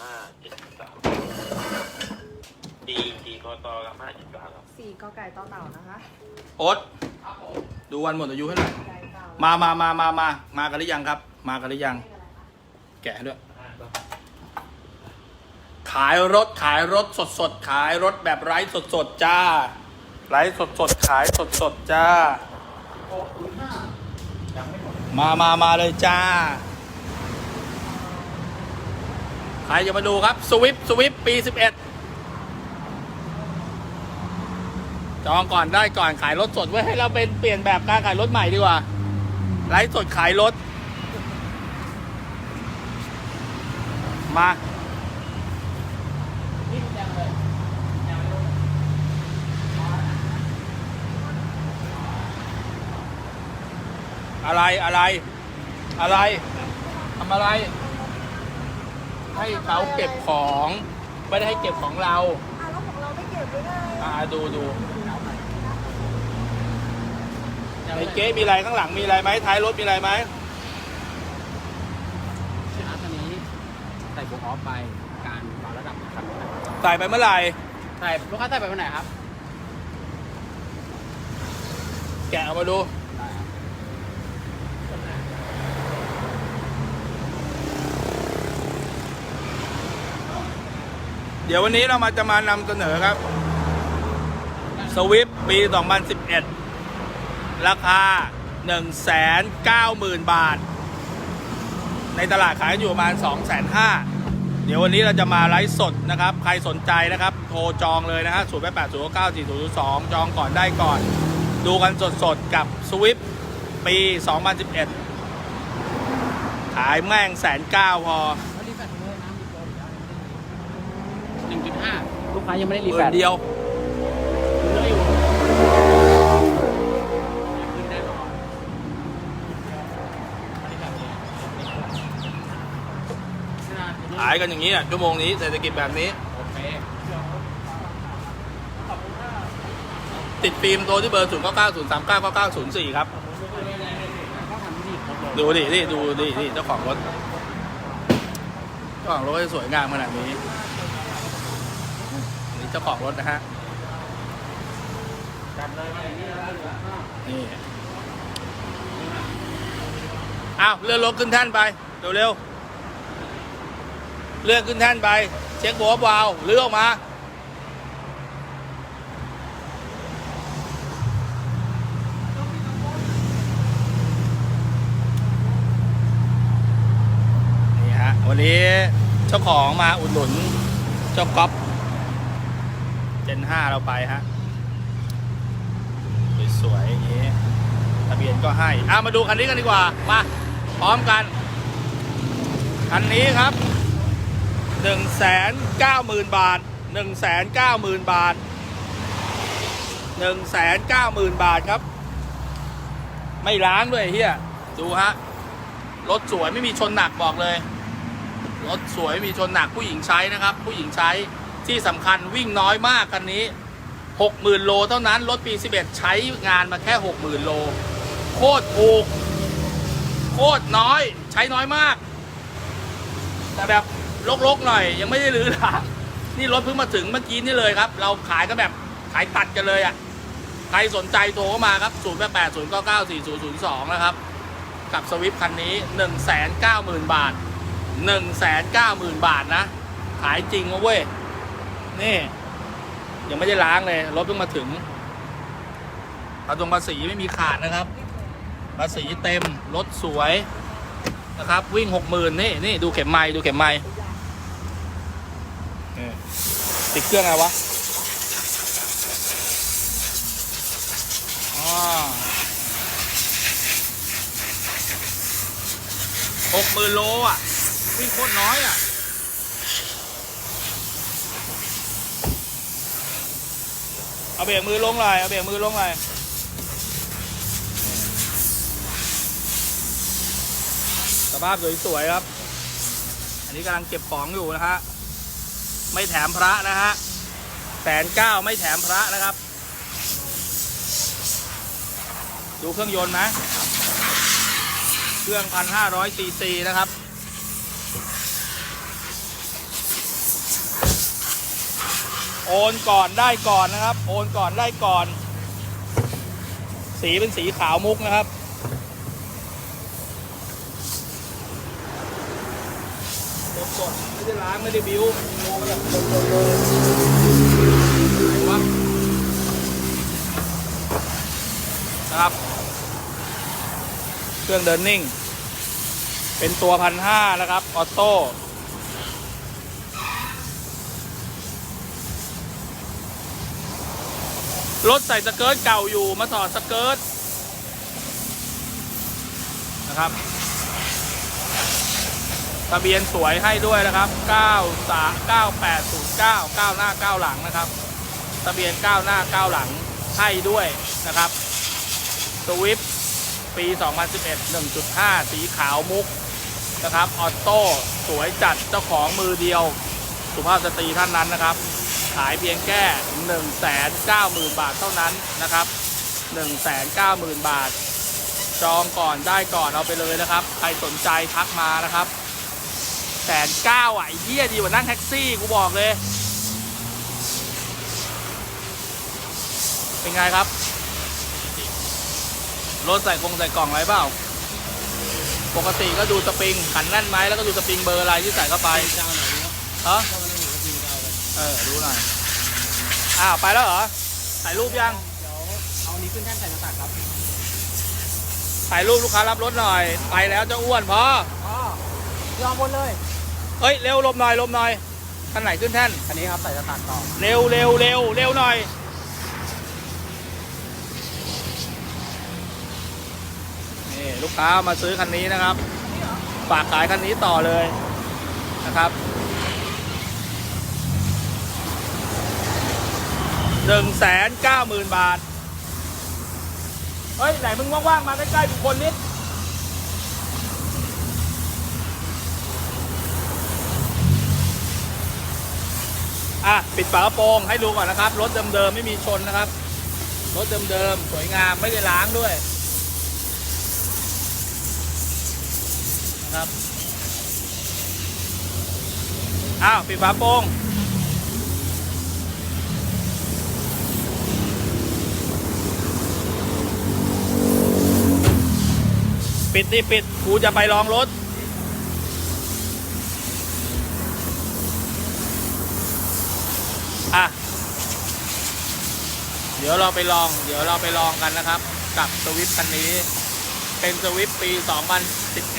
ห้าเจ็ดสามดีดีกตครับห้าเจ็ดสามครับสี่กอไก่ต่อเต่านะคะโอ๊ตดูวันหมดอายุให้หน่อยไก่เต่ามามามามามามากันหรือยังครับ มากันหรือยัง แกะให้ด้วย ขายรถขายรถสดสดๆขายรถแบบไร้สดสดๆจ้า ไร้สดสดๆขายสดสดๆจ้า มามามาเลยจ้า ใครจะมาดูครับสวิปสวิปปี11จองก่อนได้ก่อนขายรถสดไว้ให้เราเป็นเปลี่ยนแบบการขายรถใหม่ดีกว่าไลฟ์สดขายรถ มาอะไรอะไร อะไรทำอะไร ให้เขาเก็บของไม่ได้ให้เก็บของเราอะแล้วของเราไม่เก็บไว้ไงอ่าดูดูไอ้เก๊มีอะไรข้างหลังมีอะไรไหมท้ายรถมีอะไรไหมร้านคันนี้ใส่โบออฟไปการวางระดับคันใส่ไปเมื่อไหร่ใส่ลูกค้าใส่ไปวันไหนครับ แกะออกมาดู ได้ครับ เดี๋ยววันนี้เรามาจะมานำเสนอครับสวิฟปี 2011 ราคา 190,000 บาท ในตลาดขายอยู่ประมาณ 250,000 เดี๋ยววันนี้เราจะมาไลฟ์สดนะครับ ใครสนใจนะครับ โทรจองเลยนะฮะ0 8 8 0 9 4 0 2 จองก่อนได้ก่อน ดูกันสดๆ กับสวิฟปี 2011 ขายแม่งแสนเก้าพอ 1.5ลูกค้ายังไม่ได้รีแฟมื่เดียวขายกันอย่างนี้อะชั่วโมงนี้เศรษฐกิจแบบนี้ติดฟิล์มตัวที่เบอร์ศูนย์เก้าเก้าศูนย์สามเก้าเก้าเก้าศูนย์สี่ครับดูดินี่ดูดินี่เจ้าของรถเจ้าของรถสวยงามขนาดนี้ เจ้าของรถนะฮะจัดเลยมาอย่างนี้แล้วลูกค้านี่อ้าวเลื่อนรถขึ้นแท่นไป เร็วๆเลื่อนขึ้นแท่นไป เช็คโบว์วาล์วเลื่อนออกมานี่ฮะวันนี้เจ้าของมาอุดหนุนเจ้าก๊อฟ เจนห้าเราไปฮะสวยๆอย่างนี้ทะเบียนก็ให้อะมาดูคันนี้กันดีกว่ามาพร้อมกัน คันนี้ครับ1 9 0 0 0 0บาท1 9 0 0 0 0บาท1 9 0 0 0 0บาทครับ ไม่ล้างด้วยเฮียดูฮะรถสวยไม่มีชนหนักบอกเลยรถสวยไม่มีชนหนักผู้หญิงใช้นะครับ ผู้หญิงใช้ ที่สำคัญวิ่งน้อยมากคันนี้ 60,000 โลเท่านั้น รถปี 11 ใช้งานมาแค่ 60,000 โล โคตรถูก โคตรน้อย ใช้น้อยมาก แต่แบบลกๆหน่อย ยังไม่ได้รื้อหล้างนี่รถเพิ่งมาถึงเมื่อกี้นี่เลยครับ เราขายกันแบบขายตัดกันเลยอะ่ะ ใครสนใจโทรเข้ามาครับ 0 8 8 0 9 9 4 0 0 2 นะครับ กับสวิฟคันนี้ 190,000 บาท 190,000 บาทนะ ขายจริงเว้ย นี่ ยังไม่ได้ล้างเลย รถเพิ่งมาถึงภาษีภาษีไม่มีขาดนะครับภาษีเต็ม รถสวยนะครับ วิ่งหกหมื่นนี่นี่ดูเข็มไม้ดูเข็มไม่ติดเครื่องอะไรวะหกหมื่นโลอะ วิ่งโคตรน้อยอะ เอาเบรกมือลงเลยเอาเบรกมือลงเลยสภาพสวยๆครับ อันนี้กำลังเก็บของอยู่นะฮะ ไม่แถมพระนะฮะแสนเก้าไม่แถมพระนะครับ ดูเครื่องยนต์นะ เครื่องพันห้าร้อยซีซีนะครับ โอนก่อนได้ก่อนนะครับ โอนก่อนได้ก่อน สีเป็นสีขาวมุกนะครับ สดๆไม่ได้ล้างไม่ได้บิ้วโลกันแบบสดๆเลยนะครับ เครื่องเดินนิ่ง เป็นตัวพันห้านะครับ ออโต้ รถใส่สเกิร์ตเก่าอยู่มาถอดสเกิร์ตนะครับ ทะเบียนสวยให้ด้วยนะครับ 9 3 9 8 0 9 9 หน้า 9 หลังนะครับ ทะเบียน 9 หน้า 9 หลังให้ด้วยนะครับสวิฟปี 2011 1.5 สีขาวมุกนะครับ ออโต้ สวยจัด เจ้าของมือเดียว สุภาพสตรีท่านนั้นนะครับ ขายเพียงแค่190,000 บาทเท่านั้นนะครับ190,000 บาท จองก่อนได้ก่อนเอาไปเลยนะครับ ใครสนใจทักมานะครับแสนเก้าอะไอ้เหี้ยดีกว่านั่งแท็กซี่กูบอกเลย เป็นไงครับ รถใส่กงใส่กล่องไรเปล่า ปกติก็ดูสปริงขันแน่นไหมแล้วก็ดูสปริงเบอร์อะไรที่ใส่เข้าไปเจ้าไหนเออเจ้าไหนาเลย เออ ดูหน่อย อ้าว ไปแล้วเหรอ ถ่ายรูปยัง เดี๋ยวเอานี้ขึ้นแท่นใส่หน้าตักครับถ่ายรูปลูกค้ารับรถหน่อย ไปแล้วเจะอ้วนพออ๋อยอมหมดเลยเฮ้ย เร็วหลบหน่อยหลบหน่อยคันไหนขึ้นแท่น อันนี้ครับใส่หน้าตักต่อเร็วเร็วเร็วเร็วหน่อย นี่ลูกค้ามาซื้อคันนี้นะครับ ฝากขายคันนี้ต่อเลยนะครับ หนึ่งแสนเก้าหมื่นบาท เฮ้ย ไหนมึงว่างๆ มาใกล้ๆบุคคลนิดอะ ปิดฝากระโปรงให้ดูก่อนนะครับ รถเดิมๆ ไม่มีชนนะครับ รถเดิมๆ สวยงามไม่ได้ล้างด้วยนะครับ อ้าว ปิดฝาโปรง ปิดดิปิดกูจะไปลองรถ อะ เดี๋ยวเราไปลอง เดี๋ยวเราไปลองกันนะครับ กับสวิฟต์คันนี้ เป็นสวิฟต์ปี 2011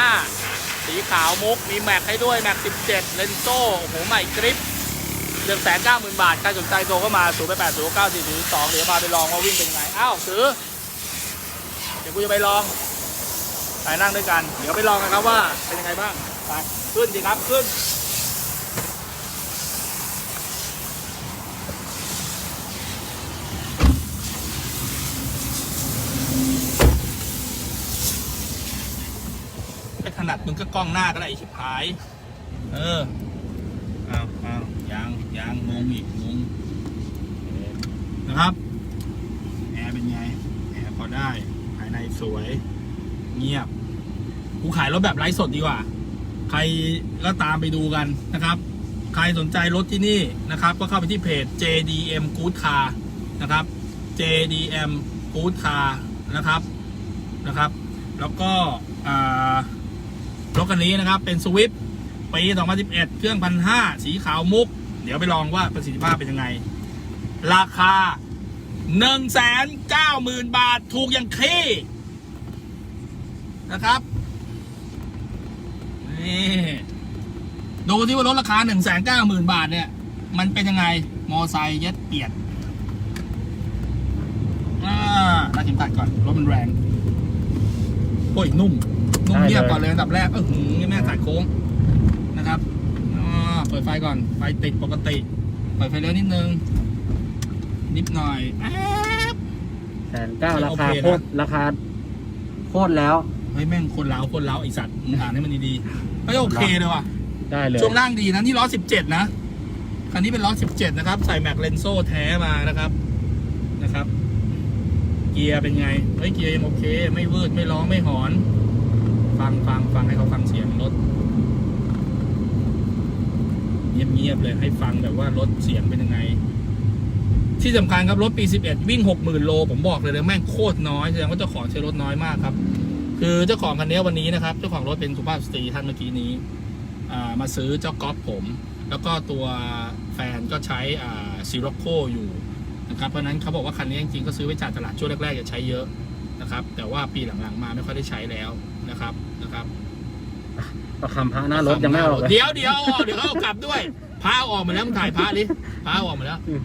1.5 สีขาวมุก มีแม็กให้ด้วย แม็ก 17 เลนโซ่โอ้โหใหม่กริป190,000บาทใครสนใจโทรเข้ามา0 8 8 0 9 4 4 2เดี๋ยวมาไปลองว่าวิ่งเป็นยังไง อ้าว ซื้อ เดี๋ยวกูจะไปลอง ไปนั่งด้วยกัน เดี๋ยวไปลองกันครับว่าเป็นยังไงบ้างไปขึ้นสิครับขึ้นไม่ถนัดมึงก็กล้องหน้าก็ได้ชิบหาย เออเอาเอายังยังงงอีกงงนะครับ แอร์เป็นไง แอร์พอได้ ภายในสวย เงียบ กูขายรถแบบไร้สดดีกว่า ใครก็ตามไปดูกันนะครับ ใครสนใจรถที่นี่นะครับ ก็เข้าไปที่เพจ JDM Good Car นะครับ JDM Good Car นะครับนะครับ แล้วก็รถคันนี้นะครับเป็นสวิฟปี2011 เครื่องพันห้าสีขาวมุก เดี๋ยวไปลองว่าประสิทธิภาพเป็นยังไง ราคา 190,000 บาทถูกอย่างขี้นะครับ นี่ดูที่ว่ารถราคา190,000บาทเนี่ย มันเป็นยังไง มอไซค์เย็ดเปียดอ่าน่าเข็มขัดก่อน รถมันแรง โอ้ย นุ่ม นุ่มได้เลยเงียบก่อนเลยอันดับแรกเออหือแม่สายโค้งนะครับอ่าเปิดไฟก่อน ไฟติดปกติ เปิดไฟเลี้ยวนิดนึง นิดหน่อยแอ๊บแสนเก้าโอราเคคานะโคตรราคาโคตรแล้ว เฮ้ยแม่งคนเล้าคนเล้าไอสัตว์มึงอ่านให้มันดีๆเฮ้ยโอเคเลยว่ะได้เลยช่วงล่างดีนะนี่ล้อสิบเจ็ดนะคันนี้เป็นล้อสิบเจ็ดนะครับ ใส่แม็กเลนโซ่แท้มานะครับนะครับ เกียร์เป็นไงเฮ้ยเกียร์ยังโอเค ไม่วืดไม่ร้องไม่หอน ฟังฟังฟังให้เขาฟังเสียงรถเงียบเงียบเลยให้ฟังแบบว่ารถเสียงเป็นยังไง ที่สำคัญครับรถปี 11 วิ่ง 60,000 โล ผมบอกเลยเลยแม่งโคตรน้อยแสดงว่าเจ้าของใช้รถน้อยมากครับ คือเจ้าของคันนี้วันนี้นะครับ เจ้าของรถเป็นสุภาพสตรีท่านเมื่อกี้นี้อ่ามาซื้อเจ้าก๊อฟผม แล้วก็ตัวแฟนก็ใช้อ่าซีโรโคอยู่นะครับเพราะฉะนั้นเขาบอกว่าคันนี้จริงๆก็ซื้อไว้จากตลาดช่วงแรกๆจะใช้เยอะนะครับ แต่ว่าปีหลังๆมาไม่ค่อยได้ใช้แล้วนะครับนะครับประคำพระหน้ารถยังไม่ออกเลยเดี๋ยวเดี๋ยวเอาออกเดี๋ยวเขาเอากลับด้วยพระเอาออกมาแล้วมึงถ่ายพระดิพระเอาออกมาแล้วอืม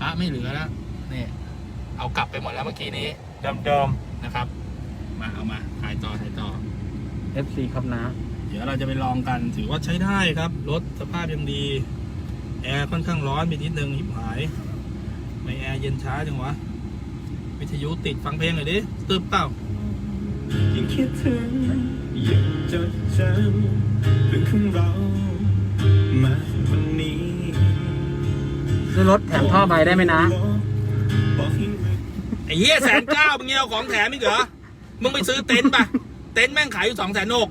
พระไม่เหลือแล้วนี่เอากลับไปหมดแล้วเมื่อกี้นี้เดิมเดิมนะครับ มาเอามาถ่ายต่อถ่ายต่อ FC ครับนะ เดี๋ยวเราจะไปลองกันถือว่าใช้ได้ครับ รถสภาพยังดี แอร์ค่อนข้างร้อนไปนิดนึงหิบหายไม่แอร์เย็นช้าจังวะ วิทยุติดฟังเพลงหน่อยดิตึบเปล่า ยังคิดถึงยังจดจำเรื่องของเรา มาวันนี้ซื้อรถแถมท่อใบได้ไหมนะ บอกให้นึกไอ้เหี้ยแสนเก้ามึงเงี้ยเอาของแถมอีกเหรอ มึงไปซื้อเต็นท์ปะเต็นท์แม่งขายอยู่สองแสนหก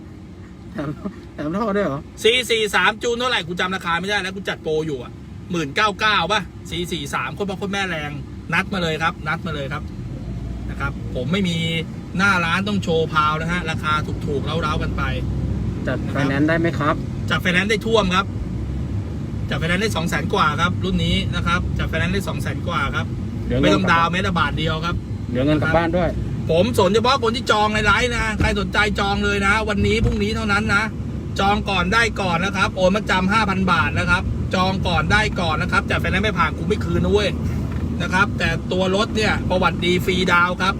แถมแถมท่อด้วยเหรอสี่สี่สามจูนเท่าไหร่กูจำราคาไม่ได้แล้วกูจัดโปรอยู่อะหมื่นเก้าเก้าป่ะสี่สี่สามคนพ่อคนแม่แรง นัดมาเลยครับ นัดมาเลยครับนะครับ ผมไม่มีหน้าร้านต้องโชว์พาวนะฮะ ราคาถูกๆเล้าๆกันไป จัดไฟแนนซ์ได้ไหมครับจากไฟแนนซ์ได้ท่วมครับจากไฟแนนซ์ได้สองแสนกว่าครับ รุ่นนี้นะครับจากไฟแนนซ์ได้สองแสนกว่าครับเหลือไม่เงินต้องกลัดาวบน์แม้แต่บาทเดียวครับ เหลือเงินกลับบ้านด้วย ผมสนเฉพาะคนที่จองในไลน์นะ ใครสนใจจองเลยนะ วันนี้พรุ่งนี้เท่านั้นนะ จองก่อนได้ก่อนนะครับ โอนมาจำห้าพันบาทนะครับ จองก่อนได้ก่อนนะครับแต่ไฟแนนซ์ไม่ผ่านคุณไม่คืนนะเว้ยนะครับ แต่ตัวรถเนี่ยประวัติดีฟรีดาวน์ครับ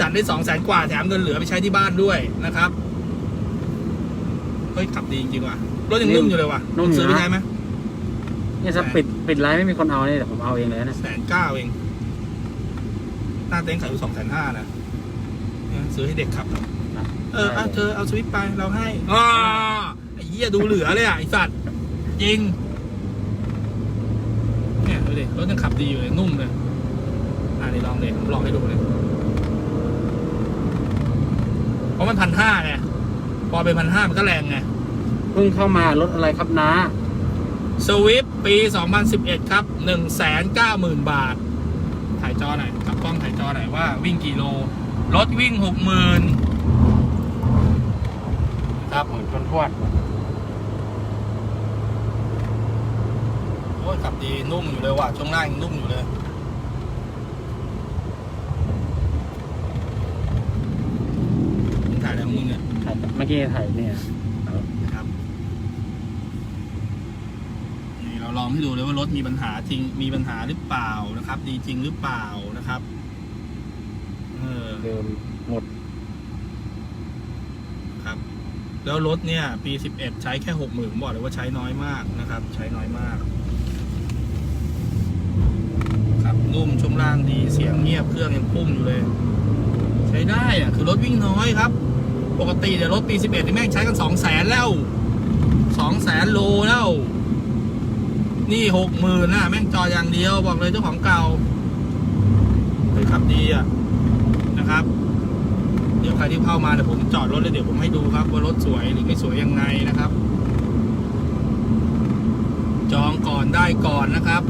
จัดได้สองแสนกว่าแถมเงินเหลือไปใช้ที่บ้านด้วยนะครับเฮ้ยขับดีจริงๆว่ะรถยังนุ่มอยู่เลยว่ะนุ่มอยู่นะซื้อไปใช้ไหมเนี่ยถ้าปิดปิดไลน์ไม่มีคนเอาเนี่ยเดี๋ยวผมเอาเองเลยนะแสนเก้าเองหน้าเต็นท์ขายอยู่สองแสนห้านะเนี่ย ซื้อให้เด็กขับครับเออเอาเธอเอาสวิตช์ไปเราให้อ๋อไอ้เหี้ยดูเหลือเลยอะไอ้สัตว์จริงเนี่ยดูดิรถยังขับดีอยู่เลยนุ่มเลยอ่านี่ลองเลยผมลองให้ดูเลยเพราะมันพันห้าไงพอเป็นพันห้ามันก็แรงไงเพิ่งเข้ามารถอะไรครับนะ สวิฟปี 2011 ครับ 190,000 บาท ถ่ายจอหน่อยกลับกล้องถ่ายจอหน่อยว่าวิ่งกี่โล รถวิ่ง60,000ครับเหมือนคนทวดโอ้ยขับดีนุ่มอยู่เลยว่ะช่วงล่างยังนุ่มอยู่เลย มึงถ่ายอะไรของมึงเนี่ยถ่ายเมื่อกี้ถ่ายเนี่ยครับ นี่เราลองให้ดูเลยว่ารถมีปัญหาจริงมีปัญหาหรือเปล่านะครับ ดีจริงหรือเปล่านะครับเออเดิมหมดครับ แล้วรถเนี่ย ปี 11 ใช้แค่หกหมื่นผมบอกเลยว่าใช้น้อยมากนะครับ ใช้น้อยมาก ครับนุ่มช่วงล่างดีเสียงเงียบเครื่องยังพุ่งอยู่เลย ใช้ได้อะคือรถวิ่งน้อยครับ ปกติเนี่ยรถปี 11นี่แม่งใช้กัน 2 0 0แสนแล้ว2แสนโลแล้ว นี่หกหมื่นนะแม่งจออย่างเดียวบอกเลยเจ้าของเก่าเฮ้ยขับดีอะ นะครับ เดี๋ยวใครที่เข้ามาเดี๋ยวผมจอดรถแล้วเดี๋ยวผมให้ดูครับ ว่ารถสวยหรือไม่สวยยังไงนะครับ จองก่อนได้ก่อนนะครับ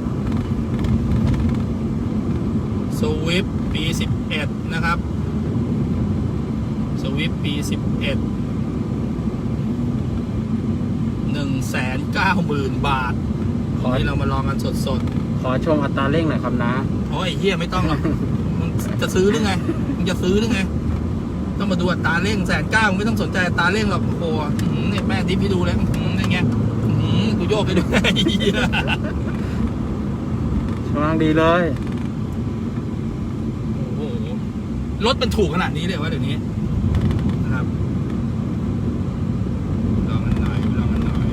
สวิฟปี11นะครับสวิฟปี11 1 9 0 0 0 0บาทขอวันนี้เรามาลองกันสดขอชมอัตราเร่งหน่อยครับนะๆโอ้ยเฮียไม่ต้องหรอกมึง จะซื้อหรือไงมึงจะซื้อหรือไงต้องมาดูอัตราเร่งแสนเก้าไม่ต้องสนใจอัตราเร่งหรอกโอ้โหอื้อหือเนี่ยแม่ดิฟให้ดูเลยอื้อหือนี่ไงอื้อหือกูโยกให้ดูเหี้ยช่วงล่างดีเลยโอ้โหรถมันถูกขนาดนี้เลยวะเดี๋ยวนี้นะครับลองกันหน่อยลองกันหน่อย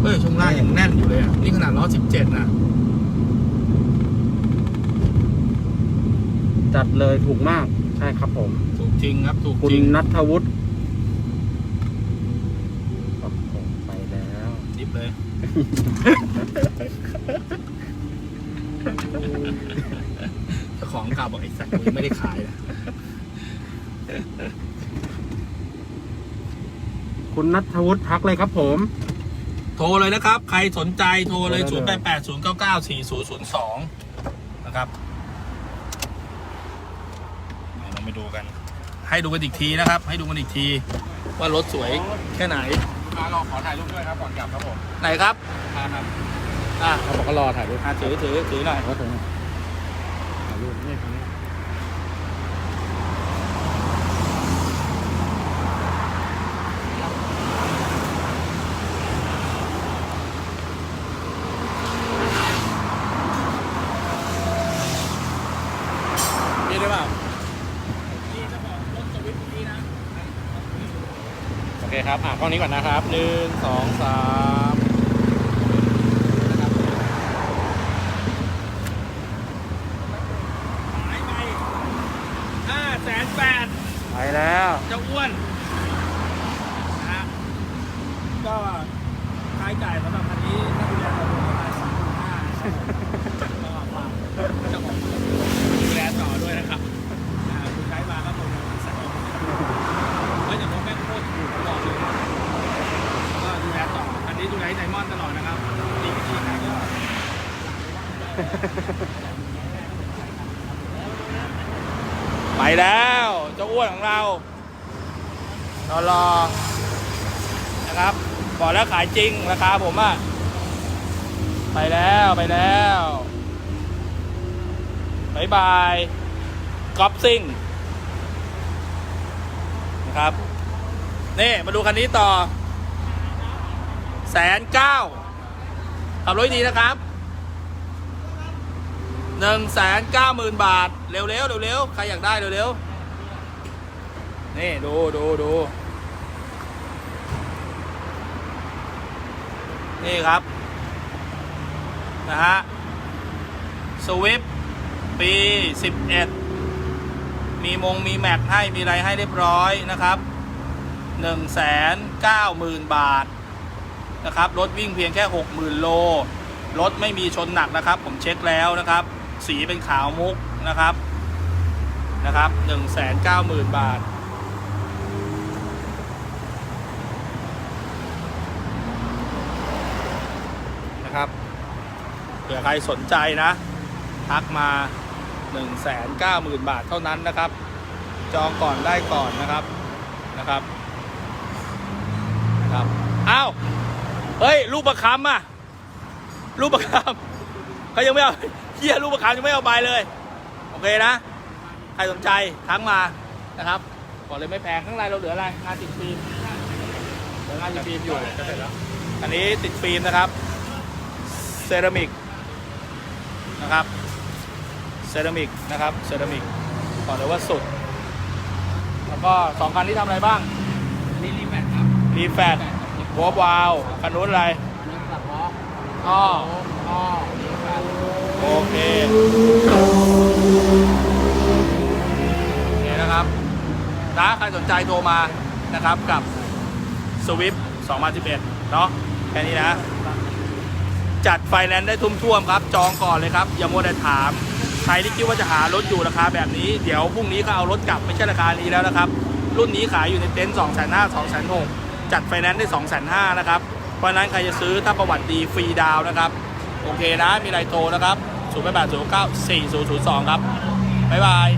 เฮ้ยช่วงล่างยังแน่นอยู่เลยอะนี่ขนาดล้อสิบเจ็ดนะ จัดเลยถูกมากใช่ครับผม ถูกจริงครับ ถูกคุณจริงนัทวุฒิโอ้โหไปแล้ว ดิฟเลย เจ้าของเก่าบอกไอ้สัตว์กูยังไม่ได้ขายนะคุณนัทวุฒิทักเลยครับผม โทรเลยนะครับ ใครสนใจโทรเลย โทร0ได้8เลย8 0 9 9 4 0 0 2 นะครับเดี๋ยวเราไปดูกัน ให้ดูกันอีกทีนะครับ ให้ดูกันอีกที ว่ารถสวยแค่ไหนมาเราขอถ่ายรูปด้วยครับก่อนกลับครับผมไหนครับมาครับอะเขาบอกก็รอถ่ายรูปอะถือถือถือหน่อย ก็ถึงถ่ายรูปนี่ตรงนี้มีได้เปล่า นี่จะบอกรถสวิฟต์นี้นะ โอเคครับ อะกล้องนี้ก่อนนะครับหนึ่งสองสามนะครับหายไปห้าแสนแปดไปแล้วเจ้าอ้วนนะฮะก็ค่าใช้จ่ายสำหรับคันนี้ถ้าดูแลเราประมาณสามพันห้าก็ฝากเจ้าของดูแลต่อด้วยนะครับอ่าคุณใช้มาก็ตรงประมาณแสนเฮ้ยแต่รถแม่งโคตรถูกตลอดเลยก็ดูแลต่อคันนี้ดูแลไดมอนด์ตลอดนะครับดีไม่ดีนะก็ ไปแล้วเจ้าอ้วนของเรา รอนะครับบอกแล้วขายจริงราคาผมอะไปแล้วไปแล้วบายบายกอล์ฟซิ่งนะครับนี่มาดูคันนี้ต่อแสนเก้าขับรถดีนะครับหนึ่งแสนเก้าหมื่นบาท เร็วๆเร็วๆใครอยากได้เร็วๆนี่ ดูดูดู นี่ครับ นะฮะสวิฟปี 11 มีมงมีแม็กให้มีอะไรให้เรียบร้อยนะครับ 1 9 0 0 0 0 บาทนะครับ รถวิ่งเพียงแค่ 60,000 โล รถไม่มีชนหนักนะครับ ผมเช็คแล้วนะครับ สีเป็นขาวมุกนะครับนะครับ 190,000 บาท นะครับ เผื่อใครสนใจนะ ทักมา 190,000 บาทเท่านั้นนะครับ จองก่อนได้ก่อนนะครับนะครับนะครับอ้าวเฮ้ยรูปประคำอะรูปประคำเขายังไม่เอาเฮียรูปประคำยังไม่เอาใบเลย โอเคนะ ใครสนใจทักมานะครับบอกเลยไม่แพงข้างในเราเหลืออะไรงานติดฟิล์มเหลืองานติดฟิล์มอยู่จะเสร็จแล้วอันนี้ติดฟิล์มนะครับ เซรามิก นะครับเซรามิกนะครับเซรามิกบอกเลยว่าสุด แล้วก็สองคันที่ทำอะไรบ้างนี่รีแมทครับรีแฟดวอลวาวคันนู้นอะไรอันนี้กลับล้ออ้ออ๋อรีแมทโอเคนี่นะครับถ้าใครสนใจโทรมานะครับกับสวิฟ2011 เนาะแค่นี้นะ จัดไฟแนนซ์ได้ทุ่มท่วมครับ จองก่อนเลยครับ อย่ามัวแต่ถาม ใครที่คิดว่าจะหารถอยู่ราคาแบบนี้ เดี๋ยวพรุ่งนี้ก็เอารถกลับไม่ใช่ราคานี้แล้วนะครับ รุ่นนี้ขายอยู่ในเต็นท์2 5 0 0 0 2 6 0 0จัดไฟแนนซ์ได้2 5 0 0 0นห้านะครับ เพราะนั้นใครจะซื้อถ้าประวัติดีฟรีดาวนะครับ โอเคนะ มีไรโทรนะครับ0 8 8 0 9 4 0 0 2ครับบ๊ายบาย